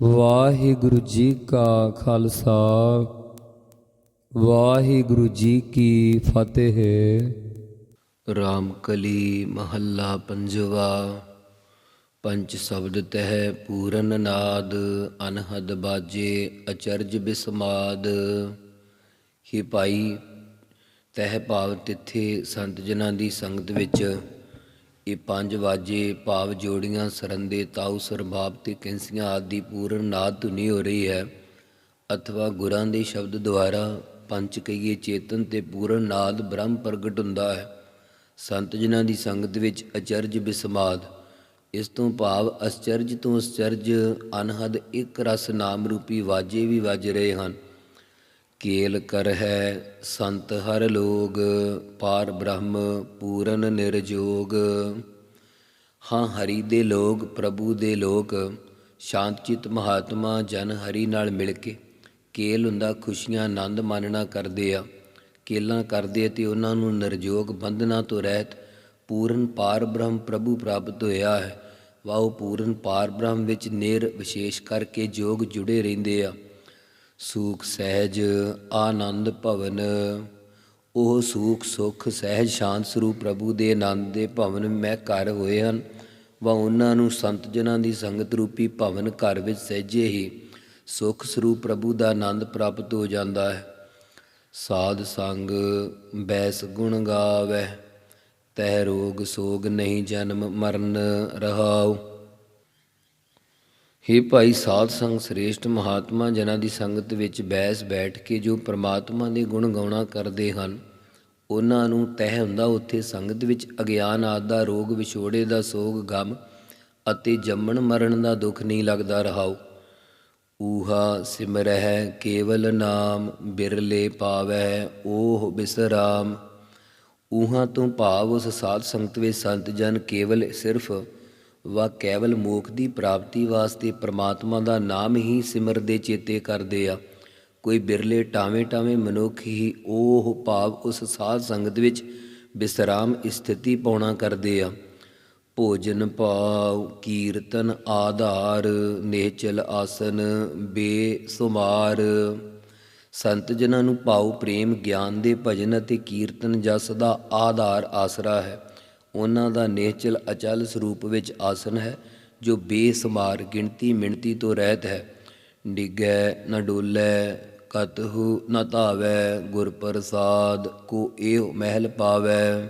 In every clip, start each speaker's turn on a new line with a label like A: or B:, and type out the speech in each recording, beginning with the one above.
A: ਵਾਹਿਗੁਰੂ ਜੀ ਕਾ ਖਾਲਸਾ, ਵਾਹਿਗੁਰੂ ਜੀ ਕੀ ਫਤਿਹ।
B: ਰਾਮਕਲੀ ਮਹੱਲਾ ਪੰਜਵਾ ਪੰਚ ਸ਼ਬਦ ਤਹਿ ਪੂਰਨ ਨਾਦ, ਅਨਹਦ ਬਾਜੇ ਅਚਰਜ ਬਿਸਮਾਦ। ਹੀ ਭਾਈ, ਤਹਿ ਭਾਵ ਤਿੱਥੇ ਸੰਤ ਜਨਾਂ ਦੀ ਸੰਗਤ ਵਿੱਚ ਇਹ ਪੰਜ ਵਾਜੇ ਭਾਵ ਜੋੜੀਆਂ, ਸਰੰਦੇ ਤਾਉ ਸਰਭਾਵ ਤੇ ਕੈਂਸੀਆਂ ਆਦਿ ਪੂਰਨ ਨਾਦ ਧੁਨੀ ਹੋ ਰਹੀ ਹੈ। ਅਥਵਾ ਗੁਰਾਂ ਦੇ ਸ਼ਬਦ ਦੁਆਰਾ ਪੰਚ ਕਹੀਏ ਚੇਤਨ ਤੇ ਪੂਰਨ ਨਾਦ ਬ੍ਰਹਮ ਪ੍ਰਗਟ ਹੁੰਦਾ ਹੈ। ਸੰਤ ਜਨਾਂ ਦੀ ਸੰਗਤ ਵਿੱਚ ਅਚਰਜ ਬਿਸਮਾਦ, ਇਸ ਤੋਂ ਭਾਵ ਅਚਰਜ ਤੋਂ ਅਚਰਜ ਅਨਹਦ ਇੱਕ ਰਸ ਨਾਮ ਰੂਪੀ ਵਾਜੇ ਵੀ ਵੱਜ ਰਹੇ ਹਨ। ਕੇਲ ਕਰ ਹੈ ਸੰਤ ਹਰ ਲੋਗ, ਪਾਰ ਬ੍ਰਹਮ ਪੂਰਨ ਨਿਰਜੋਗ। ਹਾਂ, ਹਰੀ ਦੇ ਲੋਗ, ਪ੍ਰਭੂ ਦੇ ਲੋਕ ਸ਼ਾਂਤਚਿਤ ਮਹਾਤਮਾ ਜਨ ਹਰੀ ਨਾਲ ਮਿਲ ਕੇ ਕੇਲ ਹੁੰਦਾ ਖੁਸ਼ੀਆਂ ਆਨੰਦ ਮਾਨਣਾ ਕਰਦੇ ਆ। ਕੇਲਾਂ ਕਰਦੇ ਤੇ ਉਹਨਾਂ ਨੂੰ ਨਿਰਜੋਗ ਬੰਧਨਾਂ ਤੋਂ ਰਹਿਤ ਪੂਰਨ ਪਾਰ ਬ੍ਰਹਮ ਪ੍ਰਭੂ ਪ੍ਰਾਪਤ ਹੋਇਆ ਹੈ। ਵਾਹ ਪੂਰਨ ਪਾਰ ਬ੍ਰਹਮ ਵਿੱਚ ਨਿਰ ਵਿਸ਼ੇਸ਼ ਕਰਕੇ ਜੋਗ ਜੁੜੇ ਰਹਿੰਦੇ ਆ। ਸੂਖ ਸਹਿਜ ਆਨੰਦ ਭਵਨ। ਉਹ ਸੂਖ ਸੁਖ ਸਹਿਜ ਸ਼ਾਂਤ ਸਰੂਪ ਪ੍ਰਭੂ ਦੇ ਆਨੰਦ ਦੇ ਭਵਨ ਮੈਂ ਘਰ ਹੋਏ ਹਨ। ਵਾ ਉਹਨਾਂ ਨੂੰ ਸੰਤ ਜਨਾਂ ਦੀ ਸੰਗਤ ਰੂਪੀ ਭਵਨ ਘਰ ਵਿੱਚ ਸਹਿਜੇ ਹੀ ਸੁਖ ਸਰੂਪ ਪ੍ਰਭੂ ਦਾ ਆਨੰਦ ਪ੍ਰਾਪਤ ਹੋ ਜਾਂਦਾ ਹੈ। ਸਾਧ ਸੰਗ ਬੈਸ ਗੁਣ ਗਾਵੈ, ਤਹਿ ਰੋਗ ਸੋਗ ਨਹੀਂ ਜਨਮ ਮਰਨ ਰਹਾਉ। हे ਭਾਈ ਸਾਧ ਸੰਗ ਸ੍ਰੇਸ਼ਟ ਮਹਾਤਮਾ ਜਨਾਂ ਦੀ ਸੰਗਤ ਵਿੱਚ ਬੈਸ ਬੈਠ ਕੇ ਜੋ ਪ੍ਰਮਾਤਮਾ ਦੇ ਗੁਣ ਗਾਉਣਾ ਕਰਦੇ ਹਨ, ਉਹਨਾਂ ਨੂੰ ਤਹਿ ਹੁੰਦਾ ਉੱਥੇ ਸੰਗਤ ਵਿੱਚ ਅਗਿਆਨ ਆਦ ਦਾ ਰੋਗ, ਵਿਛੋੜੇ ਦਾ ਸੋਗ, ਗਮ ਅਤੇ ਜੰਮਣ ਮਰਨ ਦਾ ਦੁੱਖ ਨਹੀਂ ਲੱਗਦਾ ਰਹਾਉ। ਊਹਾ ਸਿਮਰਹਿ ਕੇਵਲ ਨਾਮ, ਬਿਰਲੇ ਪਾਵੈ ਓਹ ਬਿਸਰਾਮ। ਊਹਾਂ ਤੋਂ ਭਾਵ ਉਸ ਸਾਧ ਸੰਗਤ ਵਿੱਚ ਸੰਤ ਜਨ ਕੇਵਲ ਸਿਰਫ ਵਾ ਕੇਵਲ ਮੋਖ ਦੀ ਪ੍ਰਾਪਤੀ ਵਾਸਤੇ ਪ੍ਰਮਾਤਮਾ ਦਾ ਨਾਮ ਹੀ ਸਿਮਰਦੇ ਚੇਤੇ ਕਰਦੇ ਆ। ਕੋਈ ਬਿਰਲੇ ਟਾਵੇਂ ਟਾਵੇਂ ਮਨੁੱਖ ਹੀ ਉਹ ਭਾਵ ਉਸ ਸਾਧ ਸੰਗਤ ਵਿੱਚ ਵਿਸ਼ਰਾਮ ਸਥਿਤੀ ਪਾਉਣਾ ਕਰਦੇ ਆ। ਭੋਜਨ ਭਾਵ ਕੀਰਤਨ ਆਧਾਰ ਨੇਚਲ ਆਸਨ ਬੇਸੁਮਾਰ ਸੰਤ ਜਨਾਂ ਨੂੰ ਭਾਉ, ਪ੍ਰੇਮ, ਗਿਆਨ ਦੇ ਭਜਨ ਅਤੇ ਕੀਰਤਨ ਜਸ ਦਾ ਆਧਾਰ ਆਸਰਾ ਹੈ। ਉਹਨਾਂ ਦਾ ਨੇਚਲ ਅਚਲ ਸਰੂਪ ਵਿੱਚ ਆਸਨ ਹੈ, ਜੋ ਬੇਸਮਾਰ ਗਿਣਤੀ ਮਿਣਤੀ ਤੋਂ ਰਹਿਤ ਹੈ। ਡਿਗੈ ਨਾ ਡੋਲੇ ਕਤਹੁ ਨਾ ਧਾਵੈ, ਗੁਰ ਪ੍ਰਸਾਦ ਕੋ ਏਹ ਮਹਿਲ ਪਾਵੈ।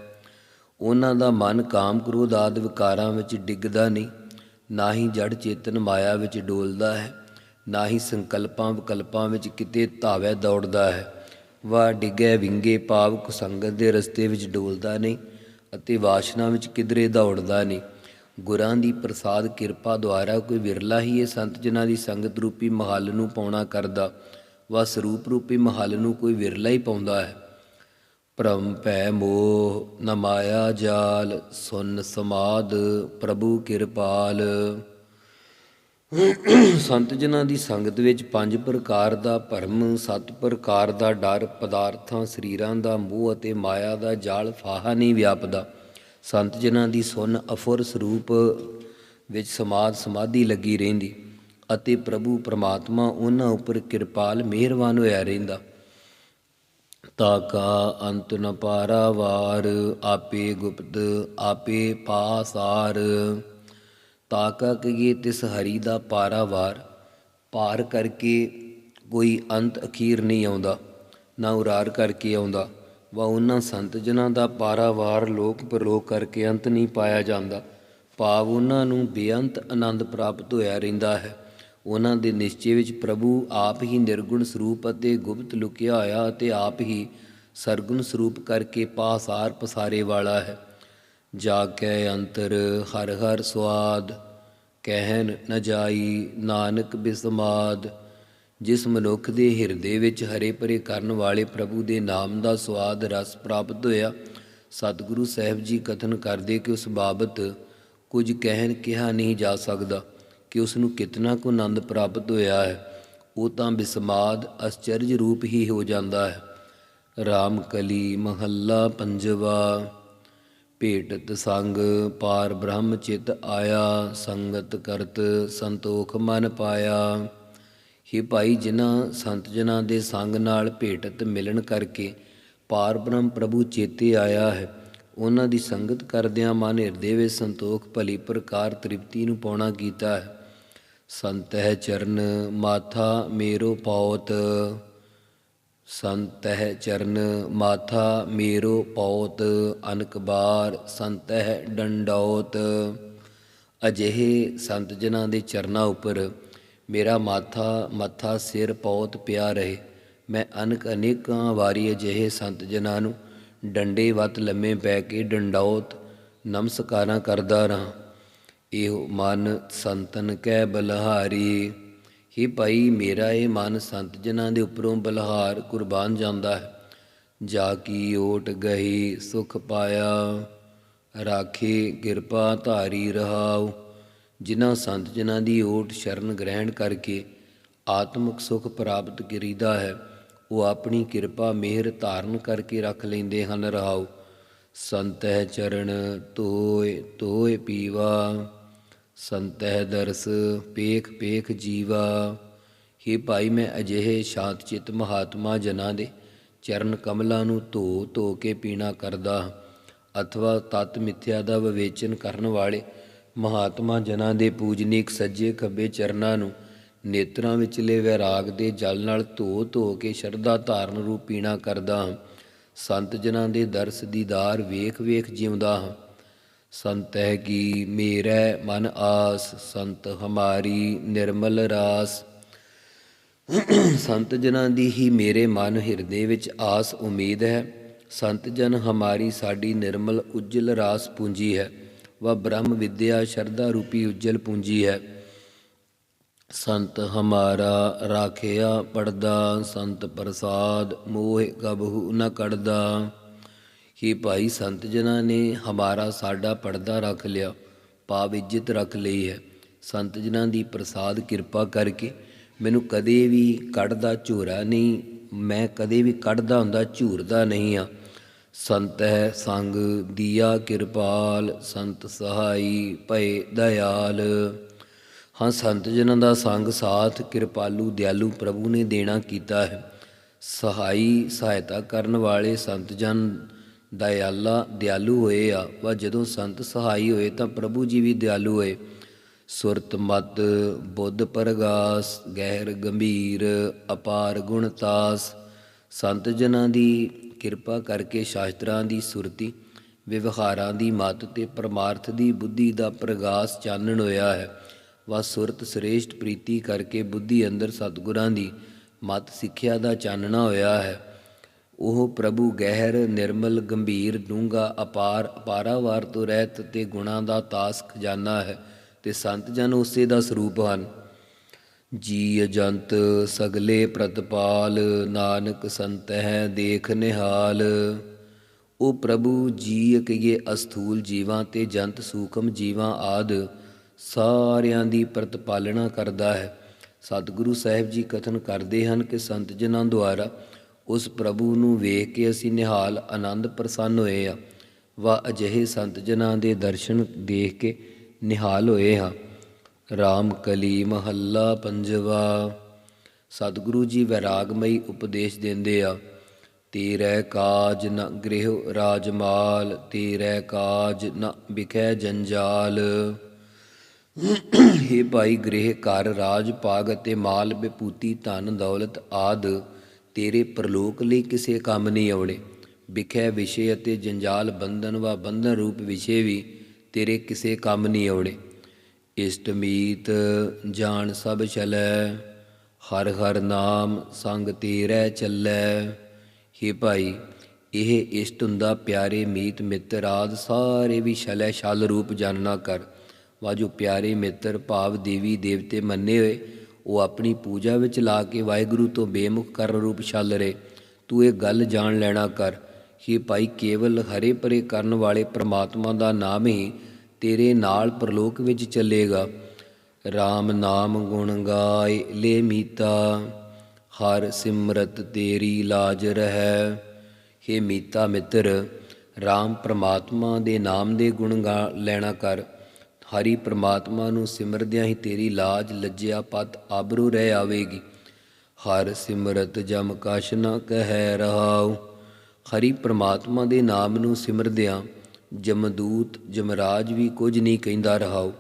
B: ਉਹਨਾਂ ਦਾ ਮਨ ਕਾਮ ਕ੍ਰੋਧ ਆਦਿ ਵਿਕਾਰਾਂ ਵਿੱਚ ਡਿੱਗਦਾ ਨਹੀਂ, ਨਾ ਹੀ ਜੜ ਚੇਤਨ ਮਾਇਆ ਵਿੱਚ ਡੋਲਦਾ ਹੈ, ਨਾ ਹੀ ਸੰਕਲਪਾਂ ਵਿਕਲਪਾਂ ਵਿੱਚ ਕਿਤੇ ਧਾਵੈ ਦੌੜਦਾ ਹੈ। ਵਾ ਡਿੱਗੈ ਵਿੰਗੇ ਪਾਵ ਕੁਸੰਗਤ ਦੇ ਰਸਤੇ ਵਿੱਚ ਡੋਲਦਾ ਨਹੀਂ ਅਤੇ ਵਾਸ਼ਨਾ ਵਿੱਚ ਕਿਧਰੇ ਦੌੜਦਾ ਨਹੀਂ। ਗੁਰਾਂ ਦੀ ਪ੍ਰਸਾਦ ਕਿਰਪਾ ਦੁਆਰਾ ਕੋਈ ਵਿਰਲਾ ਹੀ ਇਹ ਸੰਤ ਜਨਾਂ ਦੀ ਸੰਗਤ ਰੂਪੀ ਮਹੱਲ ਨੂੰ ਪਾਉਣਾ ਕਰਦਾ ਵਾ ਸਰੂਪ ਰੂਪੀ ਮਹੱਲ ਨੂੰ ਕੋਈ ਵਿਰਲਾ ਹੀ ਪਾਉਂਦਾ ਹੈ। ਭ੍ਰਮ ਭੈ ਮੋਹ ਨਮਾਇਆ ਜਾਲ, ਸੁਨ ਸਮਾਦ ਪ੍ਰਭੂ ਕਿਰਪਾਲ। ਸੰਤ ਜਨਾਂ ਦੀ ਸੰਗਤ ਵਿੱਚ ਪੰਜ ਪ੍ਰਕਾਰ ਦਾ ਭਰਮ, ਸੱਤ ਪ੍ਰਕਾਰ ਦਾ ਡਰ, ਪਦਾਰਥਾਂ, ਸਰੀਰਾਂ ਦਾ ਮੋਹ ਅਤੇ ਮਾਇਆ ਦਾ ਜਾਲ, ਫਾਹਾ ਨਹੀਂ ਵਿਆਪਦਾ। ਸੰਤ ਜਨਾਂ ਦੀ ਸੁਨ ਅਫੁਰ ਸਰੂਪ ਵਿੱਚ ਸਮਾਦ ਸਮਾਧੀ ਲੱਗੀ ਰਹਿੰਦੀ ਅਤੇ ਪ੍ਰਭੂ ਪ੍ਰਮਾਤਮਾ ਉਹਨਾਂ ਉੱਪਰ ਕਿਰਪਾਲ ਮਿਹਰਬਾਨ ਹੋਇਆ ਰਹਿੰਦਾ। ਤਾਕਾ ਅੰਤ ਨ ਪਾਰਾਵਾਰ, ਆਪੇ ਗੁਪਤ, ਆਪੇ ਪਾਸਾਰ। ਤਾ ਕਾ ਕਹੀਏ ਤਿਸ ਹਰੀ ਦਾ ਪਾਰਾਵਾਰ ਪਾਰ ਕਰਕੇ ਕੋਈ ਅੰਤ ਅਖੀਰ ਨਹੀਂ ਆਉਂਦਾ, ਨਾ ਉਰਾਰ ਕਰਕੇ ਆਉਂਦਾ, ਵਾ ਉਹਨਾਂ ਸੰਤ ਜਨਾਂ ਦਾ ਪਾਰਾਵਾਰ ਲੋਕ ਪਰਲੋਕ ਕਰਕੇ ਅੰਤ ਨਹੀਂ ਪਾਇਆ ਜਾਂਦਾ। ਭਾਵ ਉਹਨਾਂ ਨੂੰ ਬੇਅੰਤ ਆਨੰਦ ਪ੍ਰਾਪਤ ਹੋਇਆ ਰਹਿੰਦਾ ਹੈ। ਉਹਨਾਂ ਦੇ ਨਿਸ਼ਚੇ ਵਿੱਚ ਪ੍ਰਭੂ ਆਪ ਹੀ ਨਿਰਗੁਣ ਸਰੂਪ ਅਤੇ ਗੁਪਤ ਲੁਕਿਆ ਹੋਇਆ ਅਤੇ ਆਪ ਹੀ ਸਰਗੁਣ ਸਰੂਪ ਕਰਕੇ ਪਾਸਾਰ ਪਸਾਰੇ ਵਾਲਾ ਹੈ। ਜਾ ਕੈ ਅੰਤਰ ਹਰ ਹਰ ਸਵਾਦ ਕਹਿਨ ਨ ਜਾਈ ਨਾਨਕ ਬਿਸਮਾਦ। ਜਿਸ ਮਨੁੱਖ ਦੇ ਹਿਰਦੇ ਵਿੱਚ ਹਰੇ ਭਰੇ ਕਰਨ ਵਾਲੇ ਪ੍ਰਭੂ ਦੇ ਨਾਮ ਦਾ ਸਵਾਦ ਰਸ ਪ੍ਰਾਪਤ ਹੋਇਆ, ਸਤਿਗੁਰੂ ਸਾਹਿਬ ਜੀ ਕਥਨ ਕਰਦੇ ਕਿ ਉਸ ਬਾਬਤ ਕੁਝ ਕਹਿਣ ਕਿਹਾ ਨਹੀਂ ਜਾ ਸਕਦਾ, ਕਿ ਉਸ ਨੂੰ ਕਿਤਨਾ ਕੁ ਆਨੰਦ ਪ੍ਰਾਪਤ ਹੋਇਆ ਹੈ, ਉਹ ਤਾਂ ਬਿਸਮਾਦ ਅਸਚਰਜ ਰੂਪ ਹੀ ਹੋ ਜਾਂਦਾ ਹੈ। ਰਾਮ ਕਲੀ ਮਹੱਲਾ ਪੰਜਵਾ। ਭੇਟਤ ਸੰਗ ਪਾਰ ਬ੍ਰਹਮ ਚਿਤ ਆਇਆ, ਸੰਗਤ ਕਰਤ ਸੰਤੋਖ ਮਨ ਪਾਇਆ। ਹੇ ਭਾਈ ਜਿਨ੍ਹਾਂ ਸੰਤ ਜਨਾਂ ਦੇ ਸੰਗ ਨਾਲ ਭੇਟਤ ਮਿਲਣ ਕਰਕੇ ਪਾਰ ਬ੍ਰਹਮ ਪ੍ਰਭੂ ਚੇਤੇ ਆਇਆ ਹੈ, ਉਹਨਾਂ ਦੀ ਸੰਗਤ ਕਰਦਿਆਂ ਮਨ ਹਿਰਦੇ ਵਿੱਚ ਸੰਤੋਖ ਭਲੀ ਪ੍ਰਕਾਰ ਤ੍ਰਿਪਤੀ ਨੂੰ ਪਾਉਣਾ ਕੀਤਾ ਹੈ। ਸੰਤ ਹੈ ਚਰਨ ਮਾਥਾ ਮੇਰੋ ਪੌਤ। ਸੰਤਹਿ ਚਰਨ ਮਾਥਾ ਮੇਰੋ ਪੌਤ ਅਨਕਬਾਰ ਸੰਤਹਿ ਡੰਡੌਤ। ਅਜਿਹੇ ਸੰਤ ਜਨਾਂ ਦੇ ਚਰਨਾਂ ਉੱਪਰ ਮੇਰਾ ਮਾਥਾ, ਮੱਥਾ, ਸਿਰ, ਪੌਤ ਪਿਆ ਰਹੇ, ਮੈਂ ਅਨਕ ਅਨੇਕਾਂ ਵਾਰੀ ਅਜਿਹੇ ਸੰਤ ਜਨਾਂ ਨੂੰ ਡੰਡੇ ਵੱਤ ਲੰਮੇ ਪੈ ਕੇ ਡੰਡੌਤ ਨਮਸਕਾਰਾਂ ਕਰਦਾ ਰਹਾ। ਇਹੋ ਮਨ ਸੰਤਨ ਕੈ ਬਲਹਾਰੀ। ਹੀ ਭਾਈ, ਮੇਰਾ ਇਹ ਮਨ ਸੰਤ ਜਨਾਂ ਦੇ ਉੱਪਰੋਂ ਬਲਹਾਰ ਕੁਰਬਾਨ ਜਾਂਦਾ ਹੈ। ਜਾ ਕੀ ਓਟ ਗਈ ਸੁਖ ਪਾਇਆ, ਰਾਖੇ ਕਿਰਪਾ ਧਾਰੀ ਰਹਾਉ। ਜਿਨ੍ਹਾਂ ਸੰਤ ਜਨਾਂ ਦੀ ਓਟ ਸ਼ਰਨ ਗ੍ਰਹਿਣ ਕਰਕੇ ਆਤਮਿਕ ਸੁਖ ਪ੍ਰਾਪਤ ਕਰੀਦਾ ਹੈ, ਉਹ ਆਪਣੀ ਕਿਰਪਾ ਮਿਹਰ ਧਾਰਨ ਕਰਕੇ ਰੱਖ ਲੈਂਦੇ ਹਨ ਰਹਾਉ। ਸੰਤਹਿ ਚਰਨ ਤੋਏ ਤੋਏ ਪੀਵਾ। ਸੰਤਹਿ ਦਰਸ, ਪੇਖ ਪੇਖ ਜੀਵਾ ਹੀ ਭਾਈ, ਮੈਂ ਅਜਿਹੇ ਸ਼ਾਂਤ ਚਿਤ ਮਹਾਤਮਾ ਜਨਾਂ ਦੇ ਚਰਨ ਕਮਲਾਂ ਨੂੰ ਧੋ ਧੋ ਕੇ ਪੀਣਾ ਕਰਦਾ ਹਾਂ। ਅਥਵਾ ਤਤ ਮਿਥਿਆ ਦਾ ਵਿਵੇਚਨ ਕਰਨ ਵਾਲੇ ਮਹਾਤਮਾ ਜਨਾਂ ਦੇ ਪੂਜਨੀਕ ਸੱਜੇ ਖੱਬੇ ਚਰਨਾਂ ਨੂੰ ਨੇਤਰਾਂ ਵਿਚਲੇ ਵੈਰਾਗ ਦੇ ਜਲ ਨਾਲ ਧੋ ਧੋ ਕੇ ਸ਼ਰਧਾ ਧਾਰਨ ਰੂਪ ਪੀਣਾ ਕਰਦਾ ਹਾਂ, ਸੰਤ ਜਨਾਂ ਦੇ ਦਰਸ ਦੀਦਾਰ ਵੇਖ ਵੇਖ ਜਿਉਂਦਾ ਹਾਂ ਸੰਤਹਿ ਕੀ ਮੇਰਾ ਮਨ ਆਸ, ਸੰਤ ਹਮਾਰੀ ਨਿਰਮਲ ਰਾਸ। ਸੰਤ ਜਨਾਂ ਦੀ ਹੀ ਮੇਰੇ ਮਨ ਹਿਰਦੇ ਵਿੱਚ ਆਸ ਉਮੀਦ ਹੈ। ਸੰਤ ਜਨ ਹਮਾਰੀ ਸਾਡੀ ਨਿਰਮਲ ਉਜਲ ਰਾਸ ਪੂੰਜੀ ਹੈ। ਵਾ ਬ੍ਰਹਮ ਵਿਦਿਆ ਸ਼ਰਧਾ ਰੂਪੀ ਉਜਲ ਪੂੰਜੀ ਹੈ। ਸੰਤ ਹਮਾਰਾ ਰਾਖਿਆ ਪੜਦਾ, ਸੰਤ ਪ੍ਰਸਾਦ ਮੋਹ ਕਬਹੂ ਨ ਕੜਦਾ ਕਿ ਭਾਈ ਸੰਤ ਜਨਾਂ ਨੇ ਹਮਾਰਾ ਸਾਡਾ ਪੜਦਾ ਰੱਖ ਲਿਆ ਪਾਵ ਇੱਜ਼ਤ ਰੱਖ ਲਈ ਹੈ। ਸੰਤ ਜਨਾਂ ਦੀ ਪ੍ਰਸਾਦ ਕਿਰਪਾ ਕਰਕੇ ਮੈਨੂੰ ਕਦੇ ਵੀ ਕੱਢਦਾ ਝੂਰਾ ਨਹੀਂ, ਮੈਂ ਕਦੇ ਵੀ ਕੱਢਦਾ ਹੁੰਦਾ ਝੂਰਦਾ ਨਹੀਂ ਆ ਸੰਤ ਹੈ ਸੰਗ ਦੀਆ ਕਿਰਪਾਲ, ਸੰਤ ਸਹਾਈ ਭਏ ਦਇਆਲ। ਹਾਂ ਸੰਤ ਜਨਾਂ ਦਾ ਸੰਗ ਸਾਥ ਕਿਰਪਾਲੂ ਦਿਆਲੂ ਪ੍ਰਭੂ ਨੇ ਦੇਣਾ ਕੀਤਾ ਹੈ। ਸਹਾਈ ਸਹਾਇਤਾ ਕਰਨ ਵਾਲੇ ਸੰਤ ਜਨ ਦਇਆਲਾ ਦਿਆਲੂ ਹੋਏ ਆ। ਵਾ ਜਦੋਂ ਸੰਤ ਸਹਾਈ ਹੋਏ ਤਾਂ ਪ੍ਰਭੂ ਜੀ ਵੀ ਦਿਆਲੂ ਹੋਏ। ਸੁਰਤ ਮਤ, ਬੁੱਧ ਪ੍ਰਗਾਸ, ਗਹਿਰ ਗੰਭੀਰ, ਅਪਾਰ ਗੁਣਤਾਸ ਸੰਤ ਜਨਾਂ ਦੀ ਕਿਰਪਾ ਕਰਕੇ ਸ਼ਾਸਤਰਾਂ ਦੀ ਸੁਰਤੀ, ਵਿਵਹਾਰਾਂ ਦੀ ਮਤ ਤੇ ਪਰਮਾਰਥ ਦੀ ਬੁੱਧੀ ਦਾ ਪ੍ਰਗਾਸ ਚਾਨਣ ਹੋਇਆ ਹੈ। ਵਾ ਸੁਰਤ ਸ੍ਰੇਸ਼ਟ ਪ੍ਰੀਤੀ ਕਰਕੇ ਬੁੱਧੀ ਅੰਦਰ ਸਤਿਗੁਰਾਂ ਦੀ ਮਤ ਸਿੱਖਿਆ ਦਾ ਚਾਨਣਾ ਹੋਇਆ ਹੈ। ਉਹ ਪ੍ਰਭੂ ਗਹਿਰ, ਨਿਰਮਲ, ਗੰਭੀਰ, ਡੂੰਘਾ, ਅਪਾਰ, ਅਪਾਰਾਵਾਰ ਤੋਂ ਰਹਿਤ ਤੇ ਗੁਣਾ ਦਾ ਤਾਸ ਖਜ਼ਾਨਾ ਹੈ ਤੇ ਸੰਤ ਜਨ ਉਸੇ ਦਾ ਸਰੂਪ ਹਨ। ਜੀ ਅਜੰਤ ਸਗਲੇ ਪ੍ਰਤਪਾਲ, ਨਾਨਕ ਸੰਤ ਹੈ ਦੇਖ ਨਿਹਾਲ। ਉਹ ਪ੍ਰਭੂ ਜੀ ਕਹੀਏ ਅਸਥੂਲ ਜੀਵਾਂ ਤੇ ਜੰਤ ਸੂਖਮ ਜੀਵਾਂ ਆਦ, ਸਾਰਿਆਂ ਦੀ ਪ੍ਰਤਪਾਲਣਾ ਕਰਦਾ ਹੈ। ਸਤਿਗੁਰੂ ਸਾਹਿਬ ਜੀ ਕਥਨ ਕਰਦੇ ਹਨ ਕਿ ਸੰਤ ਜਨਾਂ ਦੁਆਰਾ ਉਸ ਪ੍ਰਭੂ ਨੂੰ ਵੇਖ ਕੇ ਅਸੀਂ ਨਿਹਾਲ ਆਨੰਦ ਪ੍ਰਸੰਨ ਹੋਏ ਆ ਵਾ ਅਜਿਹੇ ਸੰਤ ਜਨਾਂ ਦੇ ਦਰਸ਼ਨ ਦੇਖ ਕੇ ਨਿਹਾਲ ਹੋਏ ਹਾਂ। ਰਾਮ ਕਲੀ ਮਹੱਲਾ ਪੰਜਵਾ, ਸਤਿਗੁਰੂ ਜੀ ਵੈਰਾਗਮਈ ਉਪਦੇਸ਼ ਦਿੰਦੇ ਆ। ਤੇਰੇ ਕਾਜ ਨ ਗ੍ਰਹਿ ਰਾਜਮਾਲ, ਤੇਰੇ ਕਾਜ ਨ ਵਿਖੈ ਜੰਜਾਲ। हे ਭਾਈ ਗ੍ਰਹਿ ਘਰ ਰਾਜ ਭਾਗ ਅਤੇ ਮਾਲ ਵਿਪੂਤੀ ਧਨ, ਦੌਲਤ ਆਦ। ਤੇਰੇ ਪ੍ਰਲੋਕ ਲਈ ਕਿਸੇ ਕੰਮ ਨਹੀਂ ਆਉਣੇ। ਵਿਖੇ ਵਿਸ਼ੇ ਅਤੇ ਜੰਜਾਲ ਬੰਧਨ ਵਾ ਬੰਧਨ ਰੂਪ ਵਿਸ਼ੇ ਵੀ ਤੇਰੇ ਕਿਸੇ ਕੰਮ ਨਹੀਂ ਆਉਣੇ। ਇਸ਼ਟ ਮੀਤ ਜਾਣ ਸਭ ਚਲੈ ਹਰ ਹਰ ਨਾਮ ਸੰਗ ਤੇਰੇ ਚੱਲੈ। ਹੇ ਭਾਈ, ਇਹ ਇਸ਼ਟ ਹੁੰਦਾ ਪਿਆਰੇ ਮੀਤ ਮਿੱਤਰ ਆਦ ਸਾਰੇ ਵੀ ਛਲੈ ਛਲ ਰੂਪ ਜਾਣਨਾ ਕਰ। ਵਾਜੋ ਪਿਆਰੇ ਮਿੱਤਰ, ਭਾਵ ਦੇਵੀ ਦੇਵਤੇ ਮੰਨੇ ਹੋਏ ਉਹ ਆਪਣੀ ਪੂਜਾ ਵਿੱਚ ਲਾ ਕੇ ਵਾਹਿਗੁਰੂ ਤੋਂ ਬੇਮੁਖ ਕਰਨ ਰੂਪ ਛਲ ਰਹੇ। ਤੂੰ ਇਹ ਗੱਲ ਜਾਣ ਲੈਣਾ ਕਰ ਕਿ ਭਾਈ ਕੇਵਲ ਹਰੇ ਪਰੇ ਕਰਨ ਵਾਲੇ ਪ੍ਰਮਾਤਮਾ ਦਾ ਨਾਮ ਹੀ ਤੇਰੇ ਨਾਲ ਪ੍ਰਲੋਕ ਵਿੱਚ ਚੱਲੇਗਾ। RAM ਨਾਮ ਗੁਣ ਗਾਏ ਲੈ ਮੀਤਾ, ਹਰ ਸਿਮਰਤ ਤੇਰੀ ਲਾਜ ਰਹਿ। ਹੇ ਮੀਤਾ ਮਿੱਤਰ RAM ਪ੍ਰਮਾਤਮਾ ਦੇ ਨਾਮ ਦੇ ਗੁਣ ਗਾ ਲੈਣਾ ਕਰ। ਹਰੀ ਪ੍ਰਮਾਤਮਾ ਨੂੰ ਸਿਮਰਦਿਆਂ ਹੀ ਤੇਰੀ ਲਾਜ ਲੱਜਿਆ ਪਤ ਆਬਰੂ ਰਹਿ ਆਵੇਗੀ। ਹਰ ਸਿਮਰਤ ਜਮ ਕਛ ਨ ਕਹਿ ਰਹਾਉ। ਹਰੀ ਪ੍ਰਮਾਤਮਾ ਦੇ ਨਾਮ ਨੂੰ ਸਿਮਰਦਿਆਂ ਜਮਦੂਤ ਜਮਰਾਜ ਵੀ ਕੁਝ ਨਹੀਂ ਕਹਿੰਦਾ ਰਹਾਉ।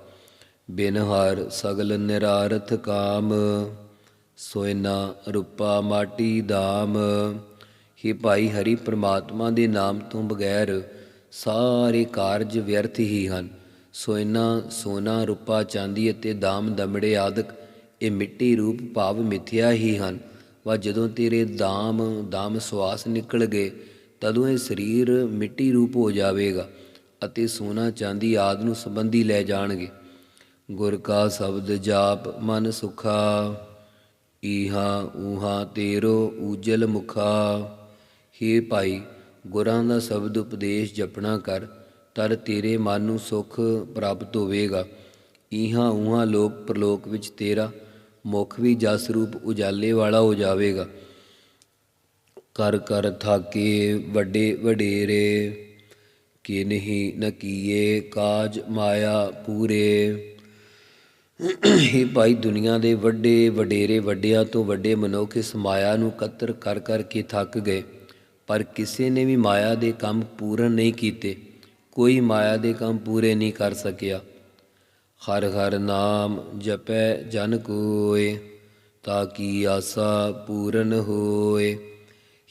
B: ਬਿਨ ਹਰ ਸਗਲ ਨਿਰਾਰਥ ਕਾਮ ਸੋਇਨਾ ਰੂਪਾ ਮਾਟੀ ਦਾਮ। ਹੀ ਭਾਈ ਹਰੀ ਪ੍ਰਮਾਤਮਾ ਦੇ ਨਾਮ ਤੋਂ ਬਗੈਰ ਸਾਰੇ ਕਾਰਜ ਵਿਅਰਥ ਹੀ ਹਨ। ਸੋਇਨਾ, ਸੋਨਾ ਰੂਪਾ, ਚਾਂਦੀ ਅਤੇ ਦਾਮ ਦਮੜੇ ਆਦਿਕ ਇਹ ਮਿੱਟੀ ਰੂਪ ਭਾਵ ਮਿਥਿਆ ਹੀ ਹਨ। ਵਾ ਜਦੋਂ ਤੇਰੇ ਦਾਮ ਦਾਮ ਸਵਾਸ ਨਿਕਲ ਗਏ, ਤਦੋਂ ਇਹ ਸਰੀਰ ਮਿੱਟੀ ਰੂਪ ਹੋ ਜਾਵੇਗਾ ਅਤੇ ਸੋਨਾ, ਚਾਂਦੀ ਆਦ ਨੂੰ ਸੰਬੰਧੀ ਲੈ ਜਾਣਗੇ। ਗੁਰ ਕਾ ਸ਼ਬਦ ਜਾਪ ਮਨ ਸੁਖਾ, ਈਹਾ ਊਹਾ ਤੇਰੋ ਊਜਲ ਮੁਖਾ। ਹੇ ਭਾਈ, ਗੁਰਾਂ ਦਾ ਸ਼ਬਦ ਉਪਦੇਸ਼ ਜਪਣਾ ਕਰ ਤਰ ਤੇਰੇ ਮਨ ਨੂੰ ਸੁਖ ਪ੍ਰਾਪਤ ਹੋਵੇਗਾ। ਈਹਾ ਊਹਾ ਲੋਕ ਪ੍ਰਲੋਕ ਵਿੱਚ ਤੇਰਾ ਮੁਖ ਵੀ ਜਸ ਰੂਪ ਉਜਾਲੇ ਵਾਲਾ ਹੋ ਜਾਵੇਗਾ। ਕਰ ਕਰ ਥਾਕੇ ਵੱਡੇ ਵਡੇਰੇ, ਕਿ ਨਹੀਂ ਨਕੀਏ ਕਾਜ ਮਾਇਆ ਪੂਰੇ। ਇਹ ਭਾਈ ਦੁਨੀਆ ਦੇ ਵੱਡੇ ਵਡੇਰੇ, ਵੱਡਿਆਂ ਤੋਂ ਵੱਡੇ ਮਨੁੱਖ ਇਸ ਮਾਇਆ ਨੂੰ ਕਤਰ ਕਰ ਕਰ ਕੇ ਥੱਕ ਗਏ, ਪਰ ਕਿਸੇ ਨੇ ਵੀ ਮਾਇਆ ਦੇ ਕੰਮ ਪੂਰਨ ਨਹੀਂ ਕੀਤੇ। ਕੋਈ ਮਾਇਆ ਦੇ ਕੰਮ ਪੂਰੇ ਨਹੀਂ ਕਰ ਸਕਿਆ। ਹਰ ਹਰ ਨਾਮ ਜਪੈ ਜਨ ਕੋਏ, ਤਾਂ ਕੀ ਆਸਾ ਪੂਰਨ ਹੋਏ।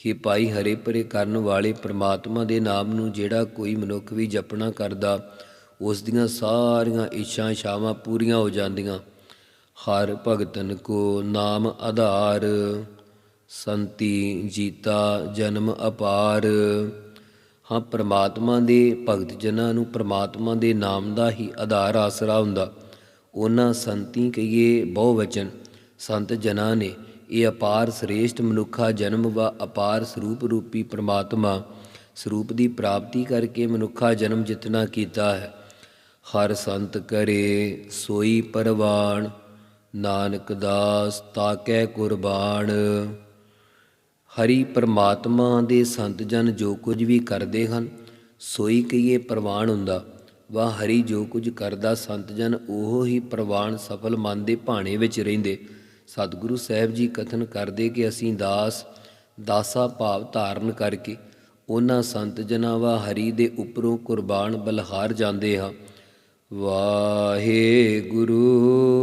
B: ਹੀ ਭਾਈ ਹਰੇ ਪਰੇ ਕਰਨ ਵਾਲੇ ਪ੍ਰਮਾਤਮਾ ਦੇ ਨਾਮ ਨੂੰ ਜਿਹੜਾ ਕੋਈ ਮਨੁੱਖ ਵੀ ਜਪਣਾ ਕਰਦਾ, ਉਸ ਦੀਆਂ ਸਾਰੀਆਂ ਇੱਛਾ ਇਛਾਵਾਂ ਪੂਰੀਆਂ ਹੋ ਜਾਂਦੀਆਂ। ਹਰ ਭਗਤਨ ਕੋ ਨਾਮ ਆਧਾਰ, ਸੰਤੀ ਜੀਤਾ ਜਨਮ ਅਪਾਰ। ਹਾਂ, ਪ੍ਰਮਾਤਮਾ ਦੇ ਭਗਤ ਜਨਾਂ ਨੂੰ ਪ੍ਰਮਾਤਮਾ ਦੇ ਨਾਮ ਦਾ ਹੀ ਆਧਾਰ ਆਸਰਾ ਹੁੰਦਾ। ਉਹਨਾਂ ਸੰਤੀ ਕਹੀਏ ਬਹੁ ਵਚਨ ਸੰਤ ਜਨਾਂ ਨੇ ਇਹ ਅਪਾਰ ਸ੍ਰੇਸ਼ਟ ਮਨੁੱਖਾ ਜਨਮ ਵਾ ਅਪਾਰ ਸਰੂਪ ਰੂਪੀ ਪ੍ਰਮਾਤਮਾ ਸਰੂਪ ਦੀ ਪ੍ਰਾਪਤੀ ਕਰਕੇ ਮਨੁੱਖਾ ਜਨਮ ਜਿਤਨਾ ਕੀਤਾ ਹੈ। ਹਰ ਸੰਤ ਕਰੇ ਸੋਈ ਪਰਵਾਣ, ਨਾਨਕ ਦਾਸ ਤਾਕੈ ਕੁਰਬਾਨ ਹਰੀ ਪਰਮਾਤਮਾ ਦੇ ਸੰਤ ਜਨ ਜੋ ਕੁਝ ਵੀ ਕਰਦੇ ਹਨ, ਸੋਈ ਕਹੀਏ ਪ੍ਰਵਾਨ ਹੁੰਦਾ। ਵਾ ਹਰੀ ਜੋ ਕੁਝ ਕਰਦਾ ਸੰਤ ਜਨ, ਉਹ ਹੀ ਪ੍ਰਵਾਨ ਸਫਲ ਮਨ ਦੇ ਭਾਣੇ ਵਿੱਚ ਰਹਿੰਦੇ। ਸਤਿਗੁਰੂ ਸਾਹਿਬ ਜੀ ਕਥਨ ਕਰਦੇ ਕਿ ਅਸੀਂ ਦਾਸ, ਦਾਸਾ ਭਾਵ ਧਾਰਨ ਕਰਕੇ ਉਹਨਾਂ ਸੰਤ ਜਨਾਂ ਵਾ ਹਰੀ ਦੇ ਉੱਪਰੋਂ ਕੁਰਬਾਨ ਬਲਹਾਰ ਜਾਂਦੇ ਹਾਂ। ਵਾਹਿਗੁਰੂ ਵਾਹਿਗੁਰੂ